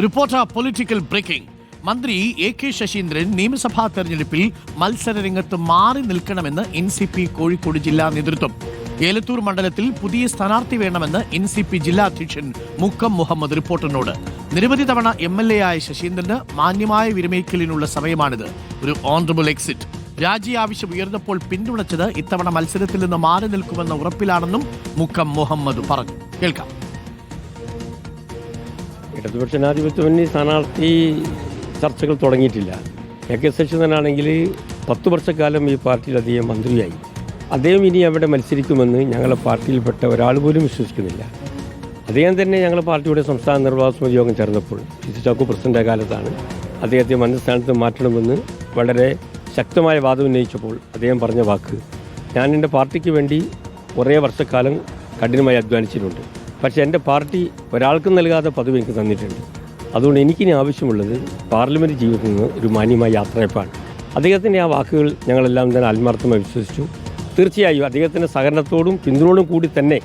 Reporter political breaking. മന്ത്രി A K Saseendran നിയമസഭാ തെരഞ്ഞെടുപ്പിൽ മത്സര രംഗത്ത് മാറി നിൽക്കണമെന്ന് എൻ സി പി കോഴിക്കോട് ജില്ലാ നേതൃത്വം. ഏലത്തൂർ മണ്ഡലത്തിൽ പുതിയ സ്ഥാനാർത്ഥി വേണമെന്ന് എൻ സി പി ജില്ലാ അധ്യക്ഷൻ മുക്കം മുഹമ്മദ് റിപ്പോർട്ടറിനോട്. നിരവധി തവണ എം എൽ എ ആയ ശശീന്ദ്രന് മാന്യമായ വിരമയിക്കലിനുള്ള സമയമാണിത്. ഒരു ഓണറബിൾ എക്സിറ്റ് രാജി ആവശ്യം ഉയർന്നപ്പോൾ പിന്തുണച്ചത് ഇത്തവണ മത്സരത്തിൽ നിന്ന് മാറി നിൽക്കുമെന്ന ഉറപ്പിലാണെന്നും മുക്കം മുഹമ്മദ് പറഞ്ഞു. കേൾക്കാം. ഇടതുപക്ഷ ജനാധിപത്യ മുന്നണി സ്ഥാനാർത്ഥി ചർച്ചകൾ തുടങ്ങിയിട്ടില്ല. എ കെ ശശീന്ദ്രനാണെങ്കിൽ പത്ത് വർഷക്കാലം ഈ പാർട്ടിയിൽ അദ്ദേഹം മന്ത്രിയായി. അദ്ദേഹം ഇനി അവിടെ മത്സരിക്കുമെന്ന് ഞങ്ങളെ പാർട്ടിയിൽപ്പെട്ട ഒരാൾ പോലും വിശ്വസിക്കുന്നില്ല. അദ്ദേഹം തന്നെ ഞങ്ങളുടെ പാർട്ടിയുടെ സംസ്ഥാന നിർവാഹ സമിതി യോഗം ചേർന്നപ്പോൾ ഇത് ചാക്കു പ്രസിഡന്റ് കാലത്താണ് അദ്ദേഹത്തെ മന്ത്രിസ്ഥാനത്ത് മാറ്റണമെന്ന് വളരെ ശക്തമായ വാദം ഉന്നയിച്ചപ്പോൾ അദ്ദേഹം പറഞ്ഞ വാക്ക് ഞാൻ എന്റെ പാർട്ടിക്ക് വേണ്ടി കുറേ വർഷക്കാലം കഠിനമായി അധ്വാനിച്ചിട്ടുണ്ട്. പക്ഷേ എന്റെ പാർട്ടി ഒരാൾക്കും നൽകാത്ത പദവി എനിക്ക് തന്നിട്ടുണ്ട്. അതുകൊണ്ട് എനിക്കിനി ആവശ്യമുള്ളത് പാർലമെന്റ് ജീവിതത്തിൽ നിന്ന് ഒരു മാന്യമായ യാത്രയപ്പാണ്. അദ്ദേഹത്തിന്റെ ആ വാക്കുകൾ ഞങ്ങളെല്ലാം തന്നെ ആത്മാർത്ഥമായി വിശ്വസിച്ചു. തീർച്ചയായും അദ്ദേഹത്തിന്റെ സഹകരണത്തോടും പിന്തുണയോടും കൂടി തന്നെ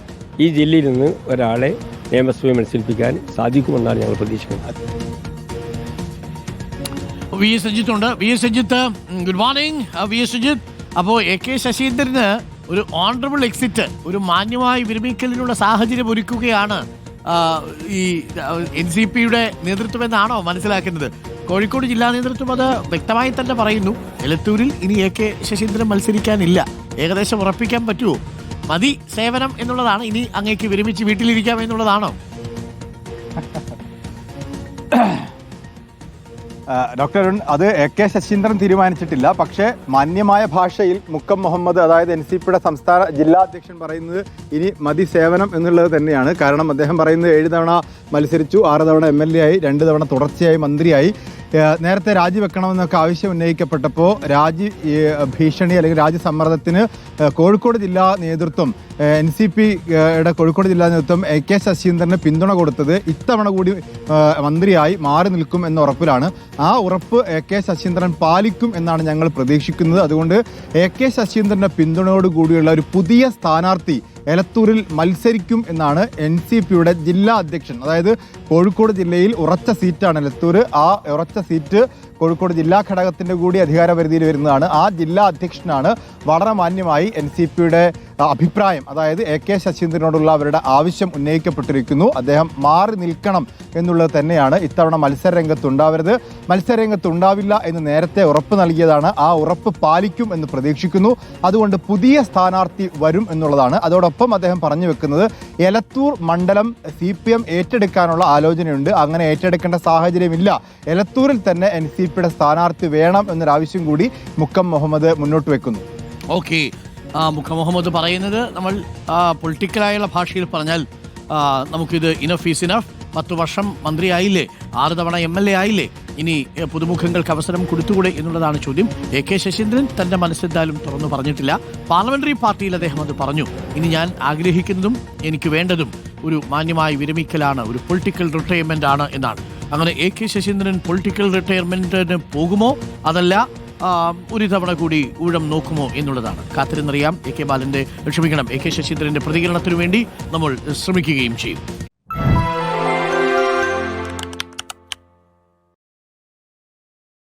ഈ ജില്ലയിൽ നിന്ന് ഒരാളെ നിയമസഭയെ മത്സരിപ്പിക്കാൻ സാധിക്കുമെന്നാണ് ഞങ്ങൾ പ്രതീക്ഷിക്കുന്നത്. വി എസ് സജിത്ത് ഉണ്ട് V S Sajith good morning V S Sajith അപ്പോൾ എ കെ ശശീന്ദ്രന് ഒരു ഓണറബിൾ എക്സിറ്റ് ഒരു മാന്യമായി വിരമിക്കലിനുള്ള സാഹചര്യം ഒരുക്കുകയാണ് ഈ എൻ സി പിയുടെ നേതൃത്വം എന്നാണോ മനസ്സിലാക്കുന്നത്? കോഴിക്കോട് ജില്ലാ നേതൃത്വം അത് വ്യക്തമായി തന്നെ പറയുന്നു. എലത്തൂരിൽ ഇനി എ കെ ശശീന്ദ്രൻ മത്സരിക്കാനില്ല. ഏകദേശം ഉറപ്പിക്കാൻ പറ്റുമോ? മതി സേവനം എന്നുള്ളതാണ് ഇനി അങ്ങേക്ക് വിരമിച്ച് വീട്ടിലിരിക്കാം എന്നുള്ളതാണോ? ഡോക്ടർ അരുൺ അത് എ കെ ശശീന്ദ്രൻ തീരുമാനിച്ചിട്ടില്ല. പക്ഷേ മാന്യമായ ഭാഷയിൽ മുക്കം മുഹമ്മദ് അതായത് എൻ സി പിയുടെ സംസ്ഥാന ജില്ലാ അധ്യക്ഷൻ പറയുന്നത് ഇനി മതി സേവനം എന്നുള്ളത് തന്നെയാണ്. കാരണം അദ്ദേഹം പറയുന്നത് ഏഴ് തവണ മത്സരിച്ചു ആറ് തവണ എം എൽ എ ആയി രണ്ട് തവണ തുടർച്ചയായി മന്ത്രിയായി. നേരത്തെ രാജിവെക്കണമെന്നൊക്കെ ആവശ്യം ഉന്നയിക്കപ്പെട്ടപ്പോൾ രാജി ഭീഷണി അല്ലെങ്കിൽ രാജ്യസമ്മർദ്ദത്തിന് കോഴിക്കോട് ജില്ലാ നേതൃത്വം എൻ സി പിയുടെ കോഴിക്കോട് ജില്ലാ നേതൃത്വം എ കെ ശശീന്ദ്രന് പിന്തുണ കൊടുത്തത് ഇത്തവണ കൂടി മന്ത്രിയായി മാറി നിൽക്കും എന്ന ഉറപ്പിലാണ്. ആ ഉറപ്പ് എ കെ ശശീന്ദ്രൻ പാലിക്കും എന്നാണ് ഞങ്ങൾ പ്രതീക്ഷിക്കുന്നത്. അതുകൊണ്ട് എ കെ ശശീന്ദ്രന്റെ പിന്തുണയോടുകൂടിയുള്ള ഒരു പുതിയ സ്ഥാനാർത്ഥി എലത്തൂരിൽ മത്സരിക്കും എന്നാണ് എൻ സി പിയുടെ ജില്ലാ അധ്യക്ഷൻ. അതായത് കോഴിക്കോട് ജില്ലയിൽ ഉറച്ച സീറ്റാണ് എലത്തൂർ ആ ഉറച്ച സീറ്റ് കോഴിക്കോട് ജില്ലാ ഘടകത്തിന്റെ കൂടി അധികാര പരിധിയിൽ വരുന്നതാണ്. ആ ജില്ലാ അധ്യക്ഷനാണ് വളരെ മാന്യമായി എൻ സി പിയുടെ അഭിപ്രായം. അതായത് എ കെ ശശീന്ദ്രനോടുള്ള അവരുടെ ആവശ്യം ഉന്നയിക്കപ്പെട്ടിരിക്കുന്നു. അദ്ദേഹം മാറി നിൽക്കണം എന്നുള്ളത് തന്നെയാണ് ഇത്തവണ മത്സര മത്സരരംഗത്തുണ്ടാവില്ല മത്സര രംഗത്തുണ്ടാവില്ല എന്ന് നേരത്തെ ഉറപ്പ് നൽകിയതാണ്. ആ ഉറപ്പ് പാലിക്കും എന്ന് പ്രതീക്ഷിക്കുന്നു. അതുകൊണ്ട് പുതിയ സ്ഥാനാർത്ഥി വരും എന്നുള്ളതാണ്. അതോടൊപ്പം അദ്ദേഹം പറഞ്ഞു വെക്കുന്നത് എലത്തൂർ മണ്ഡലം സി പി എം ഏറ്റെടുക്കാനുള്ള ആലോചനയുണ്ട്. അങ്ങനെ ഏറ്റെടുക്കേണ്ട സാഹചര്യമില്ല. എലത്തൂരിൽ തന്നെ എൻ സി പിയുടെ സ്ഥാനാർത്ഥി വേണം എന്നൊരാവശ്യം കൂടി മുക്കം മുഹമ്മദ് മുന്നോട്ട് വെക്കുന്നു. ഓക്കെ. മുഖ മുഹമ്മദ് പറയുന്നത് നമ്മൾ പൊളിറ്റിക്കലായുള്ള ഭാഷയിൽ പറഞ്ഞാൽ നമുക്കിത് ഇനഫ് ഈസ് ഇനഫ് പത്ത് വർഷം മന്ത്രി ആയില്ലേ ആറ് തവണ എം എൽ എ ആയില്ലേ? ഇനി പുതുമുഖങ്ങൾക്ക് അവസരം കൊടുത്തുകൂടെ എന്നുള്ളതാണ് ചോദ്യം. എ കെ ശശീന്ദ്രൻ തന്റെ മനസ്സെന്തായാലും തുറന്നു പറഞ്ഞിട്ടില്ല. പാർലമെന്ററി പാർട്ടിയിൽ അദ്ദേഹം അത് പറഞ്ഞു. ഇനി ഞാൻ ആഗ്രഹിക്കുന്നതും എനിക്ക് വേണ്ടതും ഒരു മാന്യമായ വിരമിക്കലാണ് ഒരു പൊളിറ്റിക്കൽ റിട്ടയർമെന്റ് ആണ് എന്നാണ്. അങ്ങനെ എ കെ ശശീന്ദ്രൻ പൊളിറ്റിക്കൽ റിട്ടയർമെന്റിന് പോകുമോ? അതല്ല ഒരു തവണ കൂടി ഊഴം നോക്കുമോ എന്നുള്ളതാണ്. കാത്തിരുന്നറിയാം എ കെ ബാലന്റെ ക്ഷമിക്കണം എ കെ ശശീന്ദ്രന്റെ പ്രതികരണത്തിനു വേണ്ടി നമ്മൾ ശ്രമിക്കുകയും ചെയ്യും.